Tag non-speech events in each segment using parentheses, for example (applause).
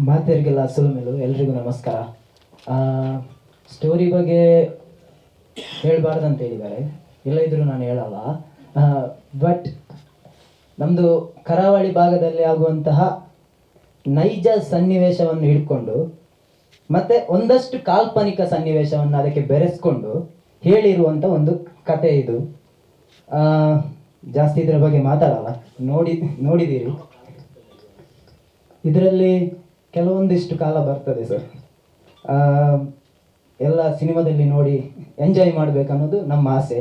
ಮಾತೆಯರಿಗೆಲ್ಲ ಅಸಲು ಮೇಲು, ಎಲ್ರಿಗೂ ನಮಸ್ಕಾರ. ಸ್ಟೋರಿ ಬಗ್ಗೆ ಹೇಳಬಾರ್ದಂತ ಹೇಳಿದ್ದಾರೆ. ಇಲ್ಲ ಇದ್ರೂ ನಾನು ಹೇಳಲ್ಲ. ಬಟ್ ನಮ್ಮದು ಕರಾವಳಿ ಭಾಗದಲ್ಲಿ ಆಗುವಂತಹ ನೈಜ ಸನ್ನಿವೇಶವನ್ನು ಹಿಡ್ಕೊಂಡು, ಮತ್ತೆ ಒಂದಷ್ಟು ಕಾಲ್ಪನಿಕ ಸನ್ನಿವೇಶವನ್ನು ಅದಕ್ಕೆ ಬೆರೆಸ್ಕೊಂಡು ಹೇಳಿರುವಂಥ ಒಂದು ಕತೆ ಇದು. ಜಾಸ್ತಿ ಇದರ ಬಗ್ಗೆ ಮಾತಾಡಲ್ಲ. ನೋಡಿ, ನೋಡಿದ್ದೀರಿ. ಇದರಲ್ಲಿ ಕೆಲವೊಂದಿಷ್ಟು ಕಾಲ ಬರ್ತದೆ ಸರ್. ಎಲ್ಲ ಸಿನಿಮಾದಲ್ಲಿ ನೋಡಿ ಎಂಜಾಯ್ ಮಾಡಬೇಕನ್ನೋದು ನಮ್ಮ ಆಸೆ.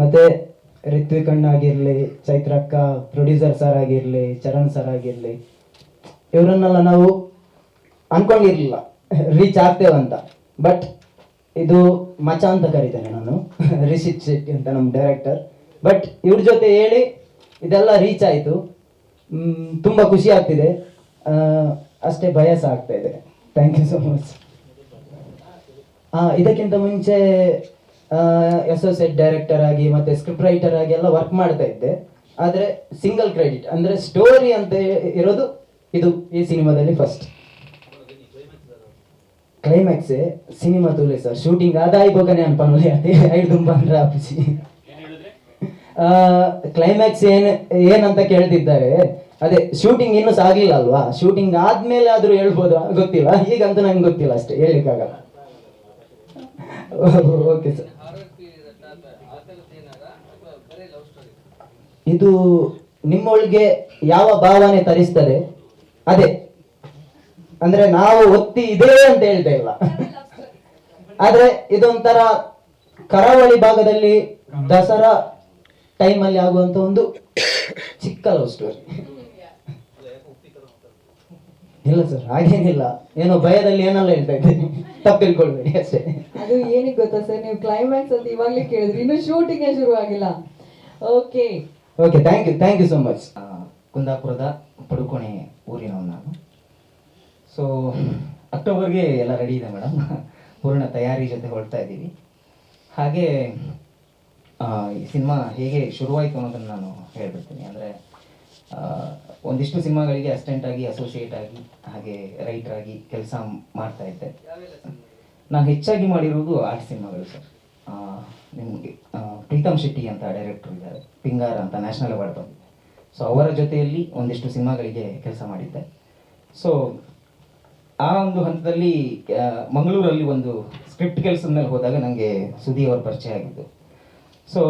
ಮತ್ತು ರಿತ್ವಿಕ್ ಆಗಿರಲಿ, ಚೈತ್ರಕ್ಕ ಪ್ರೊಡ್ಯೂಸರ್ ಸರ್ ಆಗಿರಲಿ, ಚರಣ್ ಸರ್ ಆಗಿರಲಿ, ಇವರನ್ನೆಲ್ಲ ನಾವು ಅನ್ಕೊಂಡಿರಲಿಲ್ಲ. ರೀಚ್ ಆಗ್ತೇವಂತ ಬಟ್ ಇದು ಮಚ ಅಂತ ಕರಿತೇನೆ ನಾನು. ರಿಷಿತ್ ಶೆಟ್ಟಿ ಅಂತ ನಮ್ಮ ಡೈರೆಕ್ಟರ್ ಬಟ್ ಇವ್ರ ಜೊತೆ ಹೇಳಿ ಇದೆಲ್ಲ ರೀಚ್ ಆಯಿತು. ತುಂಬ ಖುಷಿ ಆಗ್ತಿದೆ. ಅಷ್ಟೇ ಭಯ ಆಗ್ತಾ ಇದೆ. ಥ್ಯಾಂಕ್ ಯು ಸೊ ಮಚ್ ಇದಕ್ಕಿಂತ ಮುಂಚೆ ಅಸೋಸಿಯೇಟ್ ಡೈರೆಕ್ಟರ್ ಆಗಿ ಮತ್ತೆ ಸ್ಕ್ರಿಪ್ಟ್ ರೈಟರ್ ಆಗಿ ಎಲ್ಲ ವರ್ಕ್ ಮಾಡ್ತಾ ಇದ್ದೆ. ಆದರೆ ಸಿಂಗಲ್ ಕ್ರೆಡಿಟ್ ಅಂದರೆ ಸ್ಟೋರಿ ಅಂತ ಇರೋದು ಇದು ಈ ಸಿನಿಮಾದಲ್ಲಿ ಫಸ್ಟ್ ಕ್ಲೈಮ್ಯಾಕ್ಸ್ ಸಿನಿಮಾ ತೂಲೆ ಸರ್. ಶೂಟಿಂಗ್ ಅದಾಯ್ ಬೋಕನೆ ಅನ್ಪನೋಲೆ ಅದೇ ಐದು ತುಂಬ ಅಂದ್ರೆ ಆಫೀಸಿ ಕ್ಲೈಮ್ಯಾಕ್ಸ್ ಏನ್ ಏನಂತ ಕೇಳ್ತಿದ್ದಾರೆ. ಅದೇ ಶೂಟಿಂಗ್ ಇನ್ನೂ ಸಾಗ್ಲಿಲ್ಲ ಅಲ್ವಾ? ಶೂಟಿಂಗ್ ಆದ್ಮೇಲೆ ಆದ್ರೂ ಹೇಳ್ಬೋದು? ಗೊತ್ತಿಲ್ಲ. ಈಗಂತೂ ನಂಗೆ ಗೊತ್ತಿಲ್ಲ ಅಷ್ಟೇ. ಹೇಳಿಕ್ಕಾಗಲ್ಲ ಓಕೆ ಸರ್ ಇದು ನಿಮ್ಮೊಳಗೆ ಯಾವ ಭಾವನೆ ತರಿಸ್ತದೆ? ಅದೇ. ಅಂದ್ರೆ ನಾವು ಒತ್ತಿ ಇದೆ ಅಂತ ಹೇಳ್ತಾ ಇಲ್ಲ. ಆದ್ರೆ ಇದೊಂಥರ ಕರಾವಳಿ ಭಾಗದಲ್ಲಿ ದಸರಾ ಟೈಮಲ್ಲಿ ಆಗುವಂತ ಒಂದು ಚಿಕ್ಕ ಲವ್ ಸ್ಟೋರಿ ಇಲ್ಲ ಸರ್ ಹಾಗೇನಿಲ್ಲ. ಏನೋ ಭಯದಲ್ಲಿ ಏನಲ್ಲ ಹೇಳ್ತಾ ಇದ್ದೀನಿ. ತಪ್ಪು ತಿಳ್ಕೊಳ್ಬೇಡಿ ಅಷ್ಟೇ. ಅದು ಏನಕ್ಕೆ ಗೊತ್ತಾ ಸರ್ ನೀವು ಕ್ಲೈಮ್ಯಾಕ್ಸ್ ಅಂತ ಇವಾಗ್ಲೇ ಕೇಳಿದ್ರಿ ಇನ್ನು ಶೂಟಿಂಗ್ ಶುರು ಆಗಿಲ್ಲ. Okay okay thank you thank you so much ಕುಂದಾಪುರದ ಪಡುಕೋಣೆ ಊರಿನವನು ನಾನು. ಸೊ ಅಕ್ಟೋಬರ್ಗೆ ಎಲ್ಲ ರೆಡಿ ಇದೆ ಮೇಡಮ್ ಪೂರ್ಣ ತಯಾರಿ ಜೊತೆ ಹೊರಡ್ತಾ ಇದ್ದೀವಿ. ಹಾಗೆ ಈ ಸಿನಿಮಾ ಹೇಗೆ ಶುರುವಾಯಿತು ಅನ್ನೋದನ್ನು ನಾನು ಹೇಳ್ಬಿಡ್ತೀನಿ. ಅಂದರೆ ಒಂದಿಷ್ಟು ಸಿನಿಮಾಗಳಿಗೆ ಅಸಿಸ್ಟೆಂಟ್ ಆಗಿ ಅಸೋಸಿಯೇಟ್ ಆಗಿ, ಹಾಗೆ ರೈಟರ್ ಆಗಿ ಕೆಲಸ ಮಾಡ್ತಾ ಇದ್ದೆ. ನಾನು ಹೆಚ್ಚಾಗಿ ಮಾಡಿರೋದು ಆರ್ಟ್ ಸಿನಿಮಾಗಳು ಸರ್. ನಿಮಗೆ ಪ್ರೀತಮ್ ಶೆಟ್ಟಿ ಅಂತ ಡೈರೆಕ್ಟರ್ ಇದ್ದಾರೆ. ಪಿಂಗಾರ್ ಅಂತ ನ್ಯಾಷನಲ್ ಅವಾರ್ಡ್ ಬಂದಿದೆ. ಸೊ ಅವರ ಜೊತೆಯಲ್ಲಿ ಒಂದಿಷ್ಟು ಸಿನಿಮಾಗಳಿಗೆ ಕೆಲಸ ಮಾಡಿದ್ದೆ. ಸೊ ಆ ಒಂದು ಹಂತದಲ್ಲಿ ಮಂಗಳೂರಲ್ಲಿ ಒಂದು ಸ್ಕ್ರಿಪ್ಟ್ ಕೆಲಸದ ಮೇಲೆ ಹೋದಾಗ ನನಗೆ ಸುದಿ ಅವರ ಪರಿಚಯ ಆಗಿದ್ದು. ಸೊ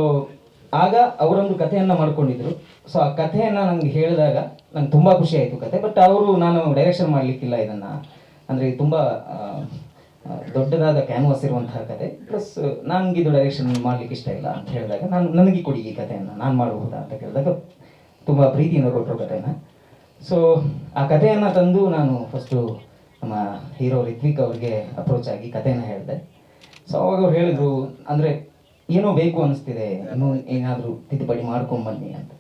ಆಗ ಅವರೊಂದು ಕಥೆಯನ್ನು ಮಾಡ್ಕೊಂಡಿದ್ರು. ಸೊ ಆ ಕಥೆಯನ್ನು ನನಗೆ ಹೇಳಿದಾಗ ನಂಗೆ ತುಂಬ ಖುಷಿ ಆಯಿತು ಕತೆ ಬಟ್ ಅವರು ನಾನು ಡೈರೆಕ್ಷನ್ ಮಾಡಲಿಕ್ಕಿಲ್ಲ ಇದನ್ನು. ಅಂದರೆ ತುಂಬ ದೊಡ್ಡದಾದ ಕ್ಯಾನ್ವಾಸ್ ಇರುವಂತಹ ಕತೆ ಪ್ಲಸ್ ನನಗೆ ಇದು ಡೈರೆಕ್ಷನ್ ಮಾಡ್ಲಿಕ್ಕೆ ಇಷ್ಟ ಇಲ್ಲ ಅಂತ ಹೇಳಿದಾಗ ನಾನು, ನನಗೆ ಕೊಡಿ ಈ ಕಥೆಯನ್ನು, ನಾನು ಮಾಡಬಹುದಾ ಅಂತ ಕೇಳಿದಾಗ ತುಂಬ ಪ್ರೀತಿಯಿಂದ ಕೊಟ್ಟರು ಕಥೆನ. ಸೊ ಆ ಕಥೆಯನ್ನು ತಂದು ನಾನು ಫಸ್ಟು ನಮ್ಮ ಹೀರೋ ರಿತ್ವಿಕ್ ಅವ್ರಿಗೆ ಅಪ್ರೋಚ್ ಆಗಿ ಕಥೆಯನ್ನು ಹೇಳಿದೆ. ಸೊ ಅವಾಗ ಅವ್ರು ಹೇಳಿದರು, ಅಂದರೆ ಏನೋ ಬೇಕು ಅನಿಸ್ತಿದೆ, ಇನ್ನೂ ಏನಾದರೂ ತಿದ್ದುಪಡಿ ಮಾಡ್ಕೊಂಬನ್ನಿ ಅಂತ.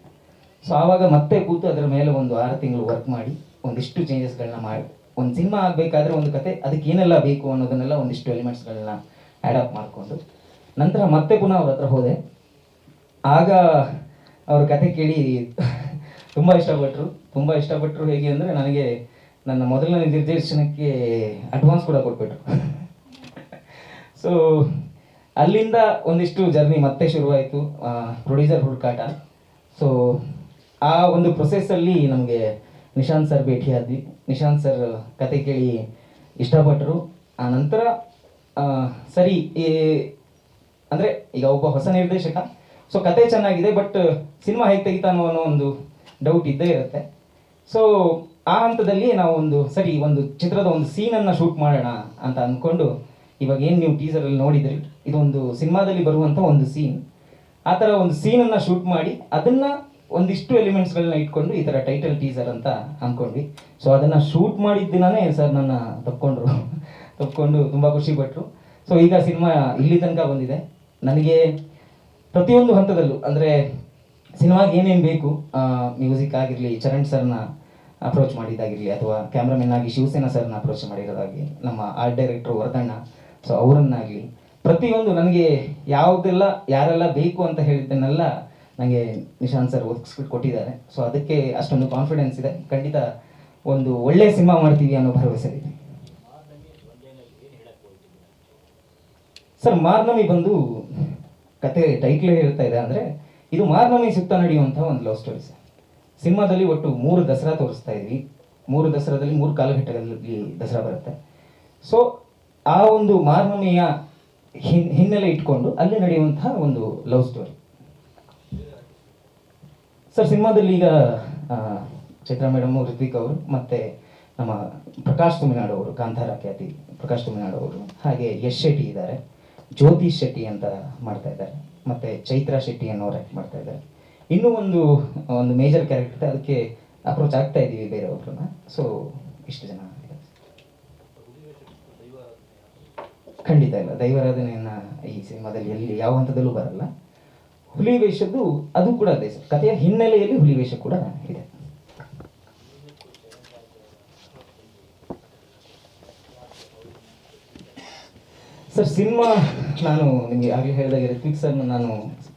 ಸೊ ಆವಾಗ ಮತ್ತೆ ಕೂತು ಅದರ ಮೇಲೆ ಒಂದು ಆರು ತಿಂಗಳು ವರ್ಕ್ ಮಾಡಿ, ಒಂದಿಷ್ಟು ಚೇಂಜಸ್ಗಳನ್ನ ಮಾಡಿ. ಒಂದು ಸಿನಿಮಾ ಆಗಬೇಕಾದ್ರೆ ಒಂದು ಕತೆ, ಅದಕ್ಕೆ ಏನೆಲ್ಲ ಬೇಕು ಅನ್ನೋದನ್ನೆಲ್ಲ ಒಂದಿಷ್ಟು ಎಲಿಮೆಂಟ್ಸ್ಗಳನ್ನ ಆ್ಯಡ್ ಅಪ್ ಮಾಡಿಕೊಂಡು. ನಂತರ ಮತ್ತೆ ಪುನಃ ಅವ್ರ ಹತ್ರ ಹೋದೆ. ಆಗ ಅವ್ರ ಕತೆ ಕೇಳಿ ತುಂಬ ಇಷ್ಟಪಟ್ಟರು ತುಂಬ ಇಷ್ಟಪಟ್ಟರು ಹೇಗೆ ಅಂದರೆ ನನಗೆ ನನ್ನ ಮೊದಲನೇ ನಿರ್ದೇಶನಕ್ಕೆ ಅಡ್ವಾನ್ಸ್ ಕೂಡ ಕೊಟ್ಬಿಟ್ರು. ಸೊ ಅಲ್ಲಿಂದ ಒಂದಿಷ್ಟು ಜರ್ನಿ ಮತ್ತೆ ಶುರುವಾಯಿತು ಪ್ರೊಡ್ಯೂಸರ್ ಹುಡುಕಾಟ. ಸೊ ಆ ಒಂದು ಪ್ರೊಸೆಸ್ಸಲ್ಲಿ ನಮಗೆ ನಿಶಾಂತ್ ಸರ್ ಭೇಟಿಯಾದ್ವಿ ನಿಶಾಂತ್ ಸರ್ ಕತೆ ಕೇಳಿ ಇಷ್ಟಪಟ್ಟರು. ಆ ನಂತರ ಸರಿ ಅಂದರೆ ಈಗ ಒಬ್ಬ ಹೊಸ ನಿರ್ದೇಶಕ. ಸೊ ಕತೆ ಚೆನ್ನಾಗಿದೆ ಬಟ್ ಸಿನಿಮಾ ಹೇಗೆ ತೆಗಿತಾನೋ ಅನ್ನೋ ಒಂದು ಡೌಟ್ ಇದ್ದೇ ಇರುತ್ತೆ. ಸೊ ಆ ಹಂತದಲ್ಲಿ ನಾವು ಒಂದು, ಸರಿ, ಒಂದು ಚಿತ್ರದ ಒಂದು ಸೀನನ್ನು ಶೂಟ್ ಮಾಡೋಣ ಅಂತ ಅಂದ್ಕೊಂಡು ಇವಾಗ ಏನು ನೀವು ಟೀಸರಲ್ಲಿ ನೋಡಿದ್ರಿ? ಇದೊಂದು ಸಿನಿಮಾದಲ್ಲಿ ಬರುವಂಥ ಒಂದು ಸೀನ್ ಆ ಥರ ಒಂದು ಸೀನನ್ನು ಶೂಟ್ ಮಾಡಿ ಅದನ್ನು ಒಂದಿಷ್ಟು ಎಲಿಮೆಂಟ್ಸ್ಗಳನ್ನ ಇಟ್ಕೊಂಡು ಈ ಥರ ಟೈಟಲ್ ಟೀಸರ್ ಅಂತ ಅಂದ್ಕೊಂಡ್ವಿ. ಸೊ ಅದನ್ನು ಶೂಟ್ ಮಾಡಿದ ದಿನಾನೇ ಸರ್ ನನ್ನ ತಪ್ಕೊಂಡ್ರು. (laughs) ತಪ್ಕೊಂಡು ತುಂಬ ಖುಷಿ ಪಟ್ಟರು ಸೊ ಈಗ ಸಿನಿಮಾ ಇಲ್ಲಿ ತನಕ ಬಂದಿದೆ. ನನಗೆ ಪ್ರತಿಯೊಂದು ಹಂತದಲ್ಲೂ, ಅಂದರೆ ಸಿನಿಮಾಗೆ ಏನೇನು ಬೇಕು ಮ್ಯೂಸಿಕ್ ಆಗಿರಲಿ, ಚರಣ್ ಸರ್ನ ಅಪ್ರೋಚ್ ಮಾಡಿದ್ದಾಗಿರಲಿ, ಅಥವಾ ಕ್ಯಾಮ್ರಾಮನ್ ಆಗಿ ಶಿವಸೇನಾ ಸರ್ನ ಅಪ್ರೋಚ್ ಮಾಡಿರೋದಾಗಿ, ನಮ್ಮ ಆರ್ಟ್ ಡೈರೆಕ್ಟರ್ ವರದಣ್ಣ ಸೊ ಅವರನ್ನಾಗಲಿ. ಪ್ರತಿಯೊಂದು ನನಗೆ ಯಾವುದೆಲ್ಲ, ಯಾರೆಲ್ಲ ಬೇಕು ಅಂತ ಹೇಳಿದ್ದನ್ನೆಲ್ಲ ನನಗೆ ನಿಶಾಂತ್ ಸರ್ ಒದಗಿಸ್ಬಿಟ್ಟು ಕೊಟ್ಟಿದ್ದಾರೆ. ಸೊ ಅದಕ್ಕೆ ಅಷ್ಟೊಂದು ಕಾನ್ಫಿಡೆನ್ಸ್ ಇದೆ. ಖಂಡಿತ ಒಂದು ಒಳ್ಳೆಯ ಸಿನಿಮಾ ಮಾಡ್ತೀವಿ ಅನ್ನೋ ಭರವಸೆ ಇದೆ. ಸರ್ ಮಾರ್ನಮಿ ಬಂದು ಕತೆ ಟೈಟ್ಲ್ ಹೇಳ್ತಾ ಇದೆ ಅಂದರೆ, ಇದು ಮಾರ್ನಮಿ ಸುತ್ತ ನಡೆಯುವಂಥ ಒಂದು ಲವ್ ಸ್ಟೋರಿ ಸರ್ ಸಿನಿಮಾದಲ್ಲಿ ಒಟ್ಟು ಮೂರು ದಸರಾ ತೋರಿಸ್ತಾ ಇದ್ವಿ. ಮೂರು ದಸರಾದಲ್ಲಿ ಮೂರು ಕಾಲಘಟ್ಟಗಳಲ್ಲಿ ದಸರಾ ಬರುತ್ತೆ. ಸೊ ಆ ಒಂದು ಮಾರ್ನಮಿಯ ಹಿನ್, ಹಿನ್ನೆಲೆ ಇಟ್ಕೊಂಡು ಅಲ್ಲಿ ನಡೆಯುವಂತಹ ಒಂದು ಲವ್ ಸ್ಟೋರಿ ಸರ್ ಸಿನಿಮಾದಲ್ಲಿ ಈಗ ಚಿತ್ರ ಚೈತ್ರಾ ಮೇಡಮ್ ಋತ್ವಿಕ್ ಅವರು, ಮತ್ತೆ ನಮ್ಮ ಪ್ರಕಾಶ್ ತುಮಿನಾಡು ಅವರು, ಕಾಂತಾರ ಖ್ಯಾತಿ ಪ್ರಕಾಶ್ ತುಮಿನಾಡು ಅವರು, ಹಾಗೆ ಯಶ್ ಶೆಟ್ಟಿ ಇದ್ದಾರೆ. ಜ್ಯೋತಿ ಶೆಟ್ಟಿ ಅಂತ ಮಾಡ್ತಾ ಇದ್ದಾರೆ. ಮತ್ತೆ ಚೈತ್ರಾ ಶೆಟ್ಟಿ ಅನ್ನೋರು ಆ್ಯಕ್ಟ್ ಮಾಡ್ತಾ ಇದ್ದಾರೆ. ಇನ್ನೂ ಒಂದು ಒಂದು ಮೇಜರ್ ಕ್ಯಾರೆಕ್ಟರ್ ಅದಕ್ಕೆ ಅಪ್ರೋಚ್ ಆಗ್ತಾ ಇದ್ದೀವಿ ಬೇರೆಯವ್ರನ್ನ ಸೊ ಇಷ್ಟು ಜನ ಇದ್ದಾರೆ. ಖಂಡಿತ ಇಲ್ಲ. ದೈವಾರಾಧನೆಯನ್ನು ಈ ಸಿನಿಮಾದಲ್ಲಿ ಎಲ್ಲಿ ಯಾವ ಹಂತದಲ್ಲೂ ಬರಲ್ಲ. ಹುಲಿ ವೇಷದ್ದು ಅದು ಕೂಡ ಅದೇ ಸರ್. ಕಥೆಯ ಹಿನ್ನೆಲೆಯಲ್ಲಿ ಹುಲಿ ವೇಷ ಕೂಡ ಇದೆ. ಸರ್, ಸಿನಿಮಾ ನಾನು ನಿಮಗೆ ಆಗಲೇ ಹೇಳಿದಾಗ ರಿತ್ವಿಕ್ ಸರ್ ನಾನು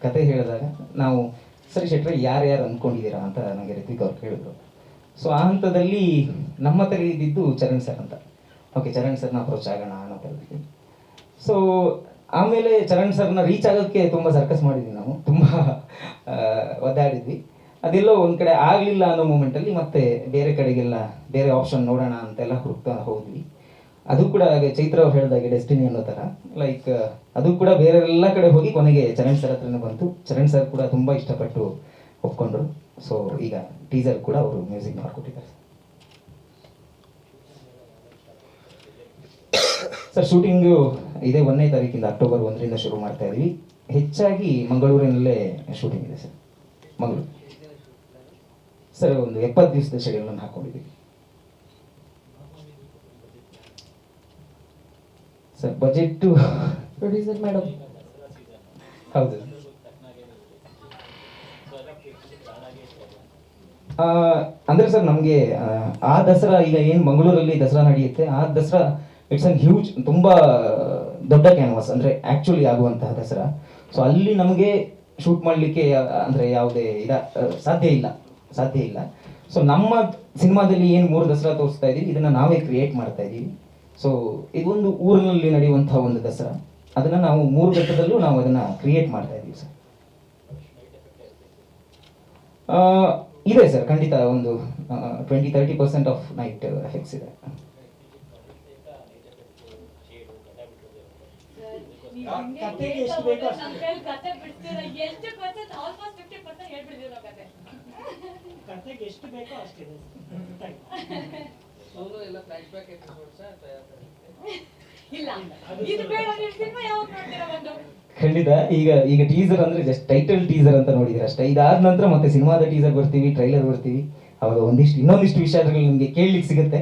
ಕತೆ ಹೇಳಿದಾಗ ನಾವು, ಸರಿ ಶೆಟ್ರೆ, ಯಾರ್ಯಾರು ಅಂದ್ಕೊಂಡಿದ್ದೀರಾ ಅಂತ ನನಗೆ ರಿತ್ವಿಕ್ ಅವ್ರು ಕೇಳಿದ್ರು. ಸೊ ಆ ಹಂತದಲ್ಲಿ ನಮ್ಮ ತಲೆ ಇದ್ದಿದ್ದು ಚರಣ್ ಸರ್ ಅಂತ. ಓಕೆ ಚರಣ್ ಸರ್ನ ಅಪ್ರೋಚ್ ಆಗೋಣ ಅನ್ನೋ ಥರದಲ್ಲಿ ಸೊ ಆಮೇಲೆ ಚರಣ್ ಸರ್ನ ರೀಚ್ ಆಗೋಕ್ಕೆ ತುಂಬ ಸರ್ಕಸ್ ಮಾಡಿದ್ವಿ ನಾವು. ತುಂಬ ಒದ್ದಾಡಿದ್ವಿ. ಅದೆಲ್ಲೋ ಒಂದು ಕಡೆ ಆಗಲಿಲ್ಲ ಅನ್ನೋ ಮೂಮೆಂಟಲ್ಲಿ ಮತ್ತೆ ಬೇರೆ ಕಡೆಗೆಲ್ಲ ಬೇರೆ ಆಪ್ಷನ್ ನೋಡೋಣ ಅಂತೆಲ್ಲ ಹುಡುಕ್ತಾ ಹೋದ್ವಿ. ಅದು ಕೂಡ ಹಾಗೆ ಚೈತ್ರ ಅವ್ರು ಹೇಳಿದಾಗೆ ಡೆಸ್ಟಿನಿ ಅನ್ನೋ ಥರ ಲೈಕ್ ಅದು ಕೂಡ ಬೇರೆ ಎಲ್ಲ ಕಡೆ ಹೋಗಿ ಕೊನೆಗೆ ಚರಣ್ ಸರ್ ಹತ್ರನೇ ಬಂತು. ಚರಣ್ ಸರ್ ಕೂಡ ತುಂಬ ಇಷ್ಟಪಟ್ಟು ಒಪ್ಕೊಂಡ್ರು. ಸೊ ಈಗ ಟೀಸರ್ ಕೂಡ ಅವರು ಮ್ಯೂಸಿಕ್ ಮಾಡ್ಕೊಟ್ಟಿದ್ದಾರೆ. ಸರ್ ಶೂಟಿಂಗು ಇದೇ ಒಂದನೇ ತಾರೀಕಿಂದ ಅಕ್ಟೋಬರ್ ಒಂದರಿಂದ ಶುರು ಮಾಡ್ತಾ ಇದ್ದೀವಿ ಹೆಚ್ಚಾಗಿ ಮಂಗಳೂರಿನಲ್ಲೇ ಶೂಟಿಂಗ್ ಇದೆ ಸರ್. ಮಂಗಳೂರು. ಸರ್ ಒಂದು ಎಪ್ಪತ್ತು ದಿವಸದ ಶೆಡ್ಯೂಲ್ ಹಾಕೊಂಡಿದ್ದೀವಿ ಸರ್ ಬಜೆಟ್ಟು ಪ್ರೊಡ್ಯೂಸರ್ ಮೇಡಮ್ ಹೌದು. ಅಂದ್ರೆ ಸರ್ ನಮಗೆ ಆ ದಸರಾ ಈಗ ಏನು ಮಂಗಳೂರಲ್ಲಿ ದಸರಾ ನಡೆಯುತ್ತೆ ಆ ದಸರಾ ಇಟ್ಸ್ ಅನ್ ಹ್ಯೂಜ್ ತುಂಬಾ ದೊಡ್ಡ ಕ್ಯಾನ್ವಾಸ್ ಅಂದ್ರೆ ಆಕ್ಚುಲಿ ಆಗುವಂತಹ ದಸರಾ. ಸೊ ಅಲ್ಲಿ ನಮಗೆ ಶೂಟ್ ಮಾಡಲಿಕ್ಕೆ, ಅಂದ್ರೆ ಯಾವುದೇ ಇದ ಸಾಧ್ಯ ಇಲ್ಲ ಸಾಧ್ಯ ಇಲ್ಲ. ಸೊ ನಮ್ಮ ಸಿನಿಮಾದಲ್ಲಿ ಏನು ಮೂರು ದಸರಾ ತೋರಿಸ್ತಾ ಇದೀವಿ, ಇದನ್ನ ನಾವೇ ಕ್ರಿಯೇಟ್ ಮಾಡ್ತಾ ಇದ್ದೀವಿ ಸೊ ಇದೊಂದು ಊರಿನಲ್ಲಿ ನಡೆಯುವಂಥ ಒಂದು ದಸರಾ. ಅದನ್ನ ನಾವು ಮೂರು ಘಟ್ಟದಲ್ಲೂ ನಾವು ಅದನ್ನ ಕ್ರಿಯೇಟ್ ಮಾಡ್ತಾ ಇದೀವಿ ಸರ್ ಇದೆ ಸರ್ ಖಂಡಿತ ಒಂದು twenty thirty percent of night effects ಇದೆ ಕತೆಗೆ ಎಷ್ಟು ಬೇಕೋ ಅಷ್ಟು. ನಮ್ ಕೈಲಿ ಕತೆ ಬಿಡ್ತೀರಾ ಎಷ್ಟು ಪರ್ಸೆಂಟ್ ಆಲ್ಮೋಸ್ಟ್ ಫಿಫ್ಟಿ ಪರ್ಸೆಂಟ್ ಹೇಳ್ಬಿಡ್ತೀವಿ ನಾವು ಕತೆ ಕತೆಗೆ ಎಷ್ಟು ಬೇಕೋ ಅಷ್ಟಿದೆ ಸೋಲೋ ಎಲ್ಲ ಫ್ಲಾಶ್ ಬ್ಯಾಕ್ ಎಪಿಸೋಡ್ಸ್ ಇಲ್ಲ ಇದು ಬೇಡ ನೀವು ಸಿನಿಮಾ ಯಾವಾಗ ನೋಡ್ತೀರಾ ಒಂದು ಖಂಡಿತ ಈಗ ಈಗ ಟೀಸರ್ ಅಂದ್ರೆ ಜಸ್ಟ್ ಟೈಟಲ್ ಟೀಸರ್ ಅಂತ ನೋಡಿದ್ರೆ ಅಷ್ಟೇ. ಇದಾದ ನಂತರ ಮತ್ತೆ ಸಿನಿಮಾದ ಟೀಸರ್ ಬರ್ತೀವಿ ಟ್ರೈಲರ್ ಬರ್ತೀವಿ. ಅವಾಗ ಒಂದಿಷ್ಟು ಇನ್ನೊಂದಿಷ್ಟು ವಿಷಯಗಳು ನಿಮಗೆ ಕೇಳಲಿಕ್ಕೆ ಸಿಗುತ್ತೆ.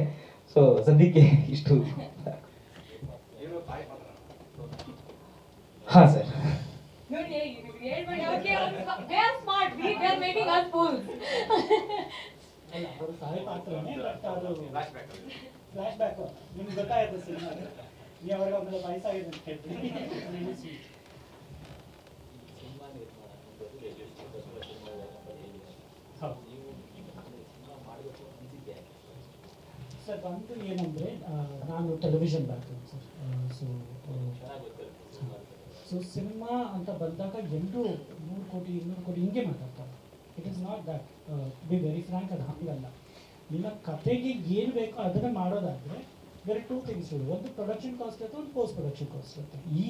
ಸೊ ಸದ್ಯಕ್ಕೆ ಇಷ್ಟು ಹಾ ಸರ್ ನೋಡಿ ಹೇಳ್ಬೇಡಿ okay they are smart we they are making us fools ಅಲ್ಲ ಅವರು ಸಹಾಯ ಪಾತ್ರನೇ ಬಟ್ ಅದು ಫ್ಲಾಶ್ ಬ್ಯಾಕ್ ನಿಮ್ಗೆ ಗೊತ್ತಾಗುತ್ತೆ ಸಿನಿಮಾ ನೀವು ಅವ್ರಿಗೆ ಒಂದು ವಯಸ್ಸಾಗಿದೆ ಅಂತ ಹೇಳ್ತೀನಿ ನೆನೆಸಿ. ಹೌದು ಸರ್ ಒಂದು ಏನಂದರೆ ನಾನು television background sir so so cinema ಅಂತ ಬಂದಾಗ ಎಲ್ಲರೂ ನೂರು ಕೋಟಿ, ಇನ್ನೂರು ಕೋಟಿ ಹಿಂಗೆ ಮಾತಾಡ್ತಾರೆ it is not that be very frank ಅದು ಹಂಗಲ್ಲ. ನಿಮ್ಮ ಕಥೆಗೆ ಏನು ಬೇಕೋ ಅದನ್ನು ಮಾಡೋದಾದರೆ ಬೇರೆ ಟೂ ಥಿಂಗ್ಸ್ ಒಂದು ಪ್ರೊಡಕ್ಷನ್ ಕಾಸ್ಟ್ ಇರುತ್ತೆ, ಒಂದು ಪೋಸ್ಟ್ ಪ್ರೊಡಕ್ಷನ್ ಕಾಸ್ಟ್ ಇರುತ್ತೆ. ಈ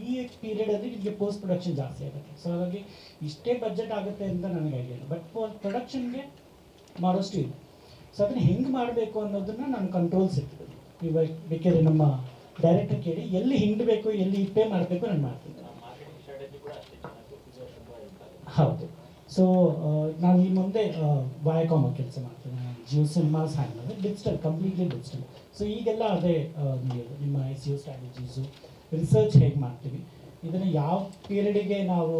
ಈ ಪೀರಿಯಡಲ್ಲಿ ನಿಮಗೆ ಪೋಸ್ಟ್ ಪ್ರೊಡಕ್ಷನ್ ಜಾಸ್ತಿ ಆಗುತ್ತೆ. ಸೊ ಹಾಗಾಗಿ ಇಷ್ಟೇ ಬಜೆಟ್ ಆಗುತ್ತೆ ಅಂತ ನನಗೆ ಐಡಿಯಾ ಬಟ್ ಪ್ರೊಡಕ್ಷನ್ಗೆ ಮಾಡೋಷ್ಟು ಇದೆ ಸೊ ಅದನ್ನ ಹೆಂಗೆ ಮಾಡಬೇಕು ಅನ್ನೋದನ್ನ ನಾನು ಕಂಟ್ರೋಲ್ ಸಿಗ್ತದೆ ಇವಾಗ ಬೇಕಾದ್ರೆ ನಮ್ಮ ಡೈರೆಕ್ಟರ್ ಕೇಳಿ ಎಲ್ಲಿ ಹಿಂಡಬೇಕು ಎಲ್ಲಿ ಪೇ ಮಾಡಬೇಕು ನಾನು ಮಾಡ್ತೀನಿ. ಹೌದು. ಸೊ ನಾನು ಈ ಮುಂದೆ ಬಾಯಕಾಮ ಕೆಲಸ ಮಾಡ್ತೀನಿ. ಜಿಯೋ ಸಿನಿಮಾಸ್ ಅಂದರೆ ಡಿಜಿಟಲ್ ಕಂಪ್ಲೀಟ್ಲಿ ಡಿಜಿಟಲ್ ಸೊ ಈಗೆಲ್ಲ ಅದೇ ನಿಮ್ಮ I C U strategies research ಹೇಗೆ ಮಾಡ್ತೀವಿ? ಇದನ್ನು ಯಾವ ಪೀರಿಯಡಿಗೆ ನಾವು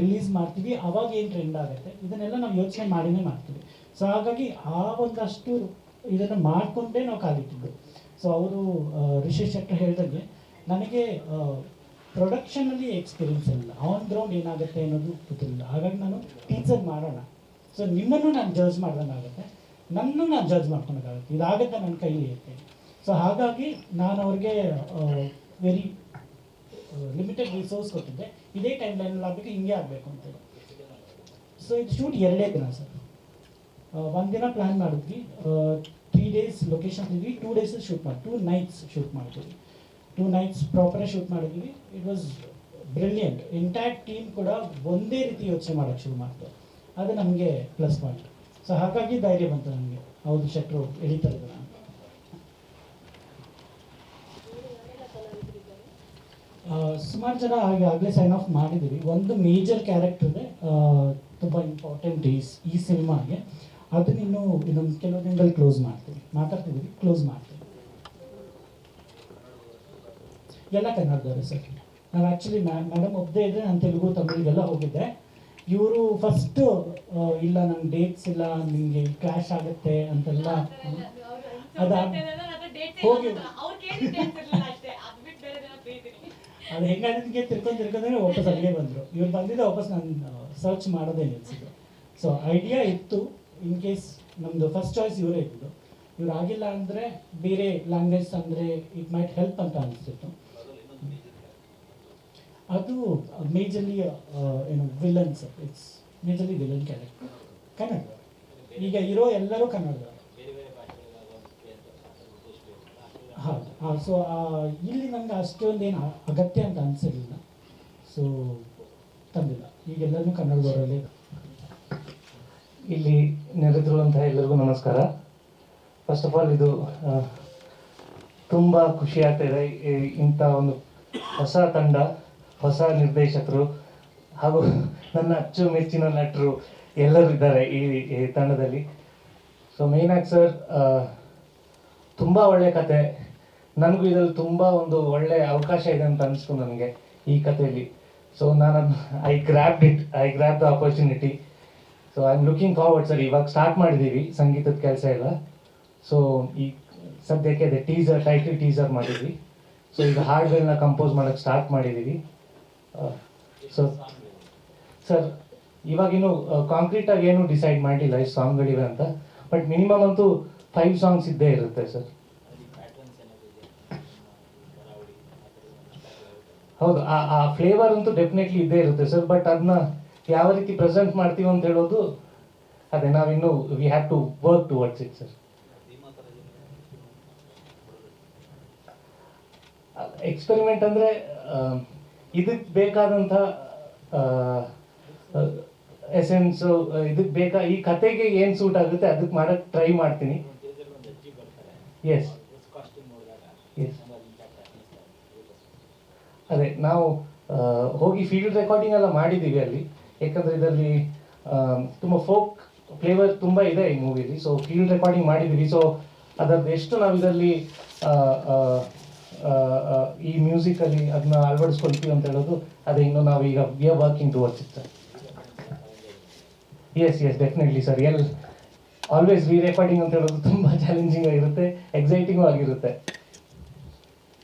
ರಿಲೀಸ್ ಮಾಡ್ತೀವಿ? ಅವಾಗ ಏನು ಟ್ರೆಂಡ್ ಆಗುತ್ತೆ? ಇದನ್ನೆಲ್ಲ ನಾವು ಯೋಚನೆ ಮಾಡಿನೇ ಮಾಡ್ತೀವಿ. ಸೊ ಹಾಗಾಗಿ ಆ ಒಂದಷ್ಟು ಇದನ್ನು ಮಾಡಿಕೊಂಡೇ ನಾವು ಕಾಲಿಟ್ಟಿದ್ದು. ಸೊ ಅವರು ರಿಷಿ ಶೆಟ್ಟರ್ ಹೇಳ್ದಂಗೆ ನನಗೆ ಪ್ರೊಡಕ್ಷನಲ್ಲಿ ಎಕ್ಸ್ಪೀರಿಯನ್ಸ್ ಇಲ್ಲ. ಆನ್ ಗ್ರೌಂಡ್ ಏನಾಗುತ್ತೆ ಅನ್ನೋದು ಗೊತ್ತಿರಲಿಲ್ಲ. ಹಾಗಾಗಿ ನಾನು ಟೀಚರ್ ಮಾಡೋಣ. ಸೊ ನಿಮ್ಮನ್ನು ನಾನು ಜಡ್ಜ್ ಮಾಡ್ದಂಗಾಗುತ್ತೆ. ನನ್ನೂ ನಾನು ಜಡ್ಜ್ ಮಾಡ್ಕೊಳಕ್ಕಾಗುತ್ತೆ ಇದಾಗುತ್ತೆ ನನ್ನ ಕೈಲಿ ಇರುತ್ತೆ. ಸೊ ಹಾಗಾಗಿ ನಾನು ಅವ್ರಿಗೆ ವೆರಿ ಲಿಮಿಟೆಡ್ ರಿಸೋರ್ಸ್ ಕೊಟ್ಟಿದ್ದೆ. ಇದೇ ಟೈಮ್ ಲೈನಲ್ಲಿ ಆಗಬೇಕು, ಹಿಂಗೆ ಆಗಬೇಕು ಅಂತ ಸೊ ಇದು ಶೂಟ್ ಎರಡೇ ದಿನ ಸರ್. ಒಂದಿನ ಪ್ಲ್ಯಾನ್ ಮಾಡಿದ್ವಿ. ತ್ರೀ ಡೇಸ್ ಲೊಕೇಶನ್ ಇದ್ವಿ ಟೂ ಡೇಸ್ ಶೂಟ್ ಮಾಡಿ ಟೂ ನೈಟ್ಸ್ ಶೂಟ್ ಮಾಡಿದ್ವಿ. ಟೂ ನೈಟ್ಸ್ ಪ್ರಾಪರ್ ಶೂಟ್ ಮಾಡಿದ್ವಿ. It was brilliant entire team ಕೂಡ ಒಂದೇ ರೀತಿ ಯೋಚನೆ ಮಾಡೋಕ್ಕೆ ಶುರು ಮಾಡ್ತು. ಅದು ನಮಗೆ ಪ್ಲಸ್ ಪಾಯಿಂಟ್ ಸೊ ಹಾಗಾಗಿ ಧೈರ್ಯ ಬಂತು ನನಗೆ ಹೌದು ಶೆಟ್ರು ಎಳಿತಾ ಇದ್ದಾರೆ ಅಂತ ಸುಮಾರು ಜನ ಹಾಗೆ ಆಗಲೇ ಸೈನ್ ಆಫ್ ಮಾಡಿದ್ದೀವಿ. ಒಂದು ಮೇಜರ್ ಕ್ಯಾರೆಕ್ಟರ್ ತುಂಬ ಇಂಪಾರ್ಟೆಂಟ್ ಈ ಸಿನಿಮಾಗೆ ಅದನ್ನ ನೀನು ಇನ್ನೊಂದು ಕೆಲವು ದಿನದಲ್ಲಿ ಕ್ಲೋಸ್ ಮಾಡ್ತೀವಿ. ಮಾತಾಡ್ತಿದ್ದೀವಿ ಕ್ಲೋಸ್ ಮಾಡ್ತೀವಿ. ಎಲ್ಲ ಕನ್ನಡದವರು ಸರ್. ನಾವು ಆ್ಯಕ್ಚುಲಿ ಮೇಡಮ್ ಒಬ್ಬದೇ ಇದ್ದರೆ ನಾನು ತೆಲುಗು ತಮಿಳಿಗೆಲ್ಲ ಹೋಗಿದ್ದೆ ಇವರು ಫಸ್ಟು ಇಲ್ಲ ನನ್ನ ಡೇಟ್ಸ್ ಇಲ್ಲ ನಿಮಗೆ ಕ್ಲಾಶ್ ಆಗುತ್ತೆ ಅಂತೆಲ್ಲ ಹೋಗಿ ಅದ್ ಹೆಂಗಾದ್ರೆ ತಿರ್ಕೊಂಡು ತಿರ್ಕೊಂಡ್ರೆ ವಾಪಸ್ ಅಲ್ಲಿಗೆ ಬಂದರು. ಇವ್ರು ಬಂದಿದ್ದೆ ವಾಪಸ್ ನಾನು ಸರ್ಚ್ ಮಾಡೋದೇ ನಿಲ್ಸಿದ್ರು ಸೊ ಐಡಿಯಾ ಇತ್ತು. ಇನ್ ಕೇಸ್ ನಮ್ಮದು ಫಸ್ಟ್ ಚಾಯ್ಸ್ ಇವರೇ ಇದ್ದು ಇವ್ರು ಆಗಿಲ್ಲ ಅಂದರೆ ಬೇರೆ ಲ್ಯಾಂಗ್ವೇಜ್ ಅಂದರೆ ಇಟ್ ಮೈಟ್ ಹೆಲ್ಪ್ ಅಂತ ಅನಿಸ್ತಿತ್ತು ಅದು ಮೇಜರ್ಲಿ ಏನು villains it's majorly villain character Kannada. ಈಗ ಇರೋ ಎಲ್ಲರೂ ಕನ್ನಡ. ಹೌದು. ಹಾಂ ಸೊ ಇಲ್ಲಿ ನನಗೆ ಅಷ್ಟೊಂದೇನು ಅಗತ್ಯ ಅಂತ ಅನಿಸಿರಲಿಲ್ಲ ಸೊ ತಂದಿಲ್ಲ ಈಗೆಲ್ಲರೂ ಕನ್ನಡದವರಲ್ಲಿ ಇಲ್ಲಿ ನೆರೆದಿರುವಂತಹ ಎಲ್ಲರಿಗೂ ನಮಸ್ಕಾರ. ಫಸ್ಟ್ ಆಫ್ ಆಲ್ ಇದು ತುಂಬ ಖುಷಿ ಆಗ್ತಾ ಇದೆ. ಈ- ಇಂಥ ಒಂದು ಹೊಸ ತಂಡ, ಹೊಸ ನಿರ್ದೇಶಕರು ಹಾಗೂ ನನ್ನ ಅಚ್ಚುಮೆಚ್ಚಿನ ನಟರು ಎಲ್ಲರೂ ಇದ್ದಾರೆ ಈ ಈ ತಂಡದಲ್ಲಿ. ಸೊ ಮೇಯ್ನಾಗಿ ಸರ್ ತುಂಬ ಒಳ್ಳೆ ಕತೆ. ನನಗೂ ಇದರಲ್ಲಿ ತುಂಬ ಒಂದು ಒಳ್ಳೆ ಅವಕಾಶ ಇದೆ ಅಂತ ಅನಿಸ್ತು ನನಗೆ ಈ ಕಥೆಯಲ್ಲಿ. ಸೊ ನಾನು I grab it I grab the opportunity so I am looking forward sir ಇವಾಗ ಸ್ಟಾರ್ಟ್ ಮಾಡಿದ್ದೀವಿ ಸಂಗೀತದ ಕೆಲಸ ಎಲ್ಲ. ಸೊ ಈ ಸದ್ಯಕ್ಕೆ ಅದೇ ಟೀಸರ್ ಟೈಟಲ್ ಟೀಸರ್ ಮಾಡಿದ್ವಿ. ಸೊ ಈಗ ಹಾಡುಗಳನ್ನ ಕಂಪೋಸ್ ಮಾಡೋಕ್ಕೆ ಸ್ಟಾರ್ಟ್ ಮಾಡಿದ್ದೀವಿ ಸೊ ಸರ್ ಇವಾಗಿನ್ನು ಕಾಂಕ್ರೀಟ್ ಆಗಿ ಏನು ಡಿಸೈಡ್ ಮಾಡಿಲ್ಲ ಎಷ್ಟು ಸಾಂಗ್ಗಳಿವೆ ಅಂತ. ಬಟ್ ಮಿನಿಮಮ್ ಅಂತೂ ಫೈವ್ ಸಾಂಗ್ಸ್ ಇದ್ದೇ ಇರುತ್ತೆ ಸರ್ ಹೌದು, ಆ ಆ ಫ್ಲೇವರ್ ಅಂತೂ ಡೆಫಿನೆಟ್ಲಿ ಇದ್ದೇ ಇರುತ್ತೆ ಸರ್ ಬಟ್ ಅದನ್ನ ಯಾವ ರೀತಿ ಪ್ರೆಸೆಂಟ್ ಮಾಡ್ತೀವಿ ಅಂತ ಹೇಳೋದು, ಅದೇ ನಾವಿನ್ನು we have to work towards it sir experiment ಅಂದರೆ ಇದಕ್ಕೆ ಬೇಕಾದಂಥ ಎಸೆನ್ಸ್ ಇದಕ್ಕೆ ಬೇಕಾ, ಈ ಕತೆಗೆ ಏನು ಸೂಟ್ ಆಗುತ್ತೆ ಅದಕ್ಕೆ ಮಾಡೋಕ್ಕೆ ಟ್ರೈ ಮಾಡ್ತೀನಿ. ಎಸ್ ಎಸ್ ಅದೇ ನಾವು ಹೋಗಿ ಫೀಲ್ಡ್ ರೆಕಾರ್ಡಿಂಗ್ ಎಲ್ಲ ಮಾಡಿದ್ದೀವಿ ಅಲ್ಲಿ. ಯಾಕಂದ್ರೆ ಇದರಲ್ಲಿ ತುಂಬ ಫೋಕ್ ಫ್ಲೇವರ್ ತುಂಬ ಇದೆ ಈ ಮೂವಿಲಿ ಸೊ ಫೀಲ್ಡ್ ರೆಕಾರ್ಡಿಂಗ್ ಮಾಡಿದ್ದೀವಿ ಸೊ ಅದರದ್ದು ಎಷ್ಟು ನಾವು ಇದರಲ್ಲಿ ಈ ಮ್ಯೂಸಿಕಲ್ಲಿ ಅದನ್ನ ಅಳವಡಿಸ್ಕೊಳ್ತೀವಿ ಅಂತ ಹೇಳೋದು, ಅದೇ ಇನ್ನು ನಾವು ಈಗ we are working yes yes definitely sir L always re recording ಅಂತ ಹೇಳೋದು ತುಂಬ ಚಾಲೆಂಜಿಂಗ್ ಆಗಿರುತ್ತೆ ಎಕ್ಸೈಟಿಂಗು ಆಗಿರುತ್ತೆ.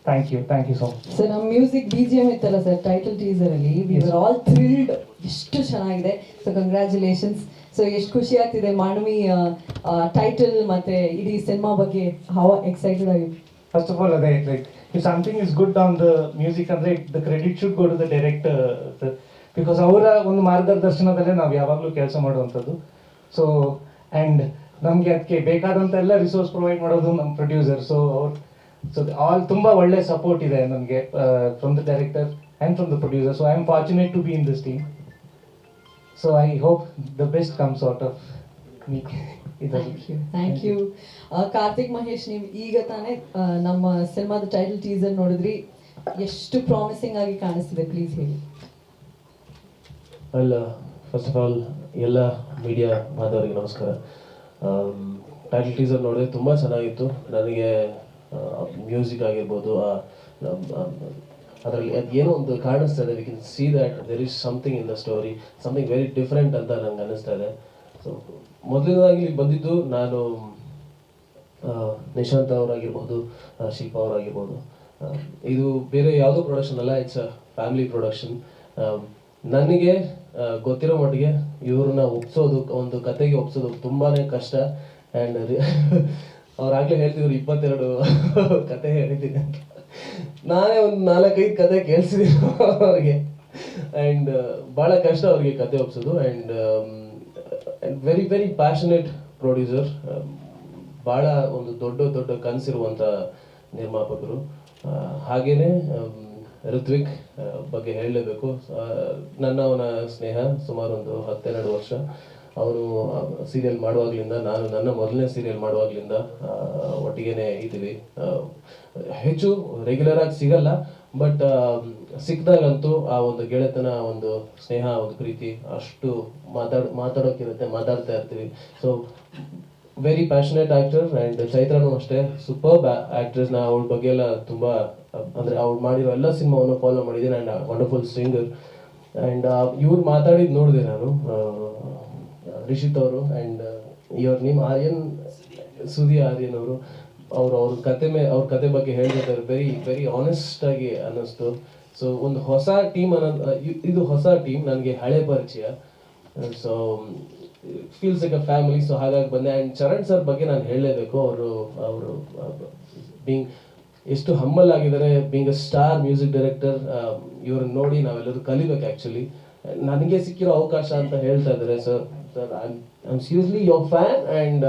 Thank you thank you so much sir ನಮ್ಮ ಮ್ಯೂಸಿಕ್ ಬಿ ಜಿ ಎಂ ಇತ್ತಲ್ಲ ಸರ್ ಟೈಟಲ್ ಟೀಸರ್ ಅಲ್ಲಿ ವಿ ಆರ್ ಆಲ್ ಥ್ರಿಲ್ಡ್ ಎಷ್ಟು ಚೆನ್ನಾಗಿದೆ. ಸೊ ಕಂಗ್ರ್ಯಾಚುಲೇಷನ್ಸ್ ಸೊ ಎಷ್ಟು ಖುಷಿ ಆಗ್ತಿದೆ ಮಾನವಿ ಟೈಟಲ್ ಮತ್ತೆ ಇಡೀ ಸಿನಿಮಾ ಬಗ್ಗೆ. ಹವ ಎಕ್ಸೈಟೆಡ್ ಆಗಿ ಫಸ್ಟ್ ಆಫ್ ಆಲ್ ಅದೇ like if something is good on the music ಅಂದ್ರೆ the credit should go to the director because ಅವರ ಒಂದು ಮಾರ್ಗದರ್ಶನದಲ್ಲೇ ನಾವು ಯಾವಾಗಲೂ ಕೆಲಸ ಮಾಡುವಂಥದ್ದು. ಸೊ ಆ್ಯಂಡ್ ನಮಗೆ ಅದಕ್ಕೆ ಬೇಕಾದಂಥ ಎಲ್ಲ ರಿಸೋರ್ಸ್ ಪ್ರೊವೈಡ್ ಮಾಡೋದು ನಮ್ಮ ಪ್ರೊಡ್ಯೂಸರ್ ಸೊ ಅವ್ರು ಸೊ ಆಲ್ ತುಂಬ ಒಳ್ಳೆ ಸಪೋರ್ಟ್ ಇದೆ ನನಗೆ from the director and from the producer so I am fortunate to be in this team so I hope the best comes out of me thank you you Karthik Mahesh ನೀವು ಈಗ ತಾನೇ ನಮ್ಮ ಸಿನಿಮಾದ title teaser ನೋಡಿದ್ರಿ. ಎಷ್ಟು promising ಆಗಿ ಕಾಣಿಸ್ತಿದೆ please ಹೇಳಿ. ಅಲ್ಲ ಫಸ್ಟ್ ಆಫ್ ಆಲ್ ಎಲ್ಲ ಮೀಡಿಯಾ ಬಾಂಧವರಿಗೆ ನಮಸ್ಕಾರ. ಟೈಟಲ್ ಟೀಸರ್ ನೋಡಿದ್ರೆ ತುಂಬ ಚೆನ್ನಾಗಿತ್ತು. ನನಗೆ ಮ್ಯೂಸಿಕ್ ಆಗಿರ್ಬೋದು ಅದರಲ್ಲಿ ಅದು ಏನೋ ಒಂದು ಕಾಣಿಸ್ತಾ ಇದೆ. We can see that there is something in the story something very different ಅಂತ ನಂಗೆ ಅನ್ನಿಸ್ತಾ ಇದೆ. ಸೊ ಮೊದಲನೇದಾಗಿ ಬಂದಿದ್ದು ನಾನು ನಿಶಾಂತ್ ಅವರಾಗಿರ್ಬೋದು ಶಿಲ್ಪ ಅವರಾಗಿರ್ಬೋದು. ಇದು ಬೇರೆ ಯಾವುದೋ ಪ್ರೊಡಕ್ಷನ್ ಅಲ್ಲ ಇಟ್ಸ್ ಅ ಫ್ಯಾಮಿಲಿ ಪ್ರೊಡಕ್ಷನ್ ನನಗೆ ಗೊತ್ತಿರೋ ಮಟ್ಟಿಗೆ ಇವ್ರನ್ನ ಒಪ್ಸೋದು, ಒಂದು ಕತೆಗೆ ಒಪ್ಸೋದು ತುಂಬಾ ಕಷ್ಟ. ಆ್ಯಂಡ್ ಅವ್ರು ಆಗಲೇ ಹೇಳ್ತಿದ್ರು ಇಪ್ಪತ್ತೆರಡು ಕತೆ ಹೇಳಿದ್ದೀನಿ ಅಂತ. ನಾನೇ ಒಂದು ನಾಲ್ಕೈದು ಕತೆ ಕೇಳಿಸಿದ್ದೀನಿ ಅವ್ರಿಗೆ. ಆ್ಯಂಡ್ ಭಾಳ ಕಷ್ಟ ಅವ್ರಿಗೆ ಕತೆ ಒಪ್ಸೋದು. And very very passionate producer ಭಾಳ ಒಂದು ದೊಡ್ಡ ದೊಡ್ಡ ಕನಸಿರುವಂಥ ನಿರ್ಮಾಪಕರು. ಹಾಗೇ ಹಾಗೇನೆ ಋತ್ವಿಕ್ ಬಗ್ಗೆ ಹೇಳಲೇಬೇಕು. ನನ್ನ ಅವನ ಸ್ನೇಹ ಸುಮಾರು ಒಂದು ಹತ್ತೆರಡು ವರ್ಷ. ಅವನು ಸೀರಿಯಲ್ ಮಾಡುವಾಗಲಿಂದ, ನಾನು ನನ್ನ ಮೊದಲನೇ ಸೀರಿಯಲ್ ಮಾಡುವಾಗಲಿಂದ ಒಟ್ಟಿಗೆನೇ ಇದ್ದೀವಿ. ಹೆಚ್ಚು ರೆಗ್ಯುಲರ್ ಆಗಿ ಸಿಗಲ್ಲ ಬಟ್ ಸಿಕ್ಕಿದಾಗಂತೂ ಆ ಒಂದು ಗೆಳೆತನ, ಒಂದು ಸ್ನೇಹ, ಒಂದು ಪ್ರೀತಿ ಅಷ್ಟು ಮಾತಾಡ್, ಮಾತಾಡೋಕ್ಕಿರುತ್ತೆ, ಮಾತಾಡ್ತಾ ಇರ್ತೀವಿ. So very passionate actor and ಚೈತ್ರನೂ ಅಷ್ಟೇ ಸೂಪರ್ ಆಕ್ಟ್ರೆಸ್ ನಾ ಅವಳ ಬಗ್ಗೆ ಎಲ್ಲ ತುಂಬ, ಅಂದರೆ ಅವ್ಳು ಮಾಡಿರೋ ಎಲ್ಲ ಸಿನಿಮಾವನ್ನು ಫಾಲೋ ಮಾಡಿದ್ದೀನಿ. ಆ್ಯಂಡ್ ವಂಡರ್ಫುಲ್ ಸಿಂಗರ್ ಆ್ಯಂಡ್ ಇವ್ರು ಮಾತಾಡಿದ್ದು ನೋಡಿದೆ ನಾನು. ರಿಷಿತ್ ಅವರು ಆ್ಯಂಡ್ ಇವ್ರ ನೇಮ್ ಆರ್ಯನ್ ಸುಧಿ ಆರ್ಯನ್ ಅವರು. ಅವರು, ಅವ್ರ ಕತೆ ಮೇ, ಅವ್ರ ಕತೆ ಬಗ್ಗೆ ಹೇಳ್ಬೇಕಾದ್ರೆ ವೆರಿ ವೆರಿ ಆನೆಸ್ಟ್ ಆಗಿ ಅನ್ನಿಸ್ತು. ಸೊ ಒಂದು ಹೊಸ ಟೀಮ್ ಅನ್ನೋ ಇದು ಹೊಸ ಟೀಮ್ ನನಗೆ ಹಳೆ ಪರಿಚಯ. So feels like a family so ಹಾಗಾಗಿ ಬಂದೆ. ಆ್ಯಂಡ್ ಚರಣ್ ಸರ್ ಬಗ್ಗೆ ನಾನು ಹೇಳಲೇಬೇಕು. ಅವರು ಅವರು ಬೀಂಗ್ ಎಷ್ಟು ಹಂಬಲ್ ಆಗಿದ್ದಾರೆ. Being a star music director ಇವ್ರನ್ನ ನೋಡಿ ನಾವೆಲ್ಲರೂ ಕಲಿಬೇಕು ಆ್ಯಕ್ಚುಲಿ ನನಗೆ ಸಿಕ್ಕಿರೋ ಅವಕಾಶ ಅಂತ ಹೇಳ್ತಾ ಇದ್ದಾರೆ sir sir I seriously your fan and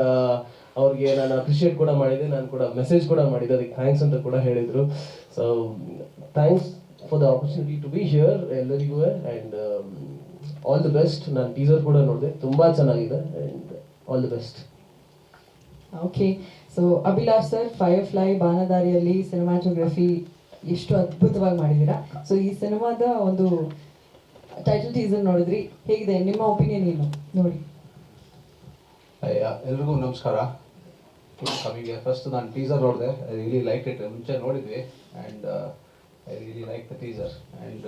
ಅವ್ರಿಗೆ ನಾನು ಅಪ್ರಿಷಿಯೇಟ್ ಕೂಡ ಮಾಡಿದೆ, ನಾನು ಕೂಡ ಮೆಸೇಜ್ ಕೂಡ ಮಾಡಿದ್ದೆ ಅದಕ್ಕೆ ಥ್ಯಾಂಕ್ಸ್ ಅಂತ ಕೂಡ ಹೇಳಿದರು. So thanks for the opportunity to be here ಎಲ್ಲರಿಗೂ ಆ್ಯಂಡ್ ಆಲ್ ದಿ ಬೆಸ್ಟ್ ನಾನು ಟೀಸರ್ ಕೂಡ ನೋಡಿದೆ, ತುಂಬ ಚೆನ್ನಾಗಿದೆ and all the best okay so Abhilash sir Firefly ಬಾನದಾರಿಯಲ್ಲಿ cinematography ಎಷ್ಟು ಅದ್ಭುತವಾಗಿ ಮಾಡಿದ್ದೀರಾ. ಸೊ ಈ ಸಿನಿಮಾದ ಒಂದು ಟೈಟಲ್ ಟೀಸರ್ ನೋಡಿದ್ರಿ, ಹೇಗಿದೆ? ನಿಮ್ಮ ಒಪಿನಿಯನ್ ಏನು? ನೋಡಿ. ಎಲ್ರಿಗೂ ನಮಸ್ಕಾರ. ಕಮಿಗೆ ಫಸ್ಟ್ ನಾನು ಟೀಸರ್ ನೋಡಿದೆ ಐ ರಿಯಲಿ ಲೈಕ್ ಇಟ್ ಮುಂಚೆ ನೋಡಿದ್ವಿ and I really like the teaser and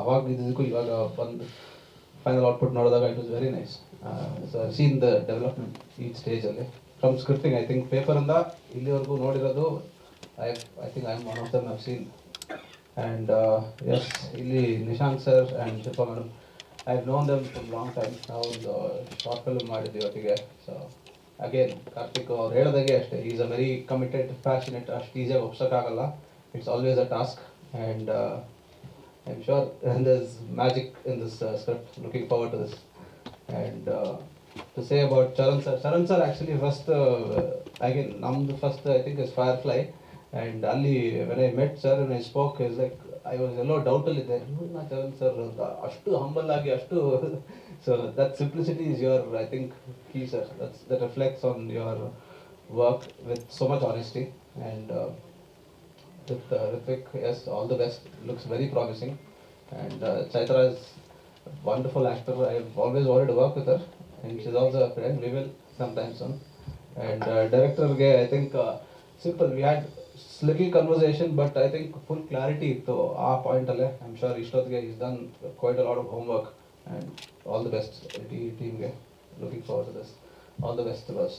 ಅವಾಗ ಇದ್ದಕ್ಕೂ ಇವಾಗ ಬಂದು ಫೈನಲ್ ಔಟ್ಪುಟ್ ನೋಡಿದಾಗ it was very nice seen the development ಈ ಸ್ಟೇಜಲ್ಲಿ ಫ್ರಮ್ ಸ್ಕ್ರಿಪ್ಟಿಂಗ್ ಐ ಥಿಂಕ್ ಪೇಪರಿಂದ ಇಲ್ಲಿವರೆಗೂ ನೋಡಿರೋದು I I think I am one of them have seen and yes ಇಲ್ಲಿ Nishant sir and Shilpa madam I known them from long time ನಾವು ಒಂದು short film ಮಾಡಿದ್ವಿ ಒಟ್ಟಿಗೆ. So again Karthik ಅವ್ರು ಹೇಳಿದಾಗೆ ಅಷ್ಟೇ. Is a very committed passionate ಅಷ್ಟು ಈಸಿಯಾಗಿ ಒಪ್ಸೋಕ್ಕಾಗಲ್ಲ. It's always a task and I am sure this magic in this script looking forward to this and to say about Charan sir Charan sir actually first again ನಮ್ದು first I think is Firefly and ಅಲ್ಲಿ when I met sir I spoke is like I was ಎಲ್ಲೋ ಡೌಟಲ್ಲಿದ್ದೆ ಇವ್ರನ್ನ Charan sir ಅಂತ ಅಷ್ಟು humble ಆಗಿ ಅಷ್ಟು so that simplicity is your I think key sir that's that reflects on your work with so much honesty and with uh, Ritvik, yes, all the best. Looks very promising. And uh, Chaitra is a wonderful actor. I've always wanted to work with her. And she's also a friend. We will sometime soon. And uh, director, ge, ಸ್ಲಿಗಿ conversation but I think full clarity ಇತ್ತು ಆ ಪಾಯಿಂಟಲ್ಲೇ I am sure ಇಷ್ಟೊತ್ತಿಗೆ is done quite a lot of homework and all the best ಟೀಮ್ಗೆ looking forward this all the best bus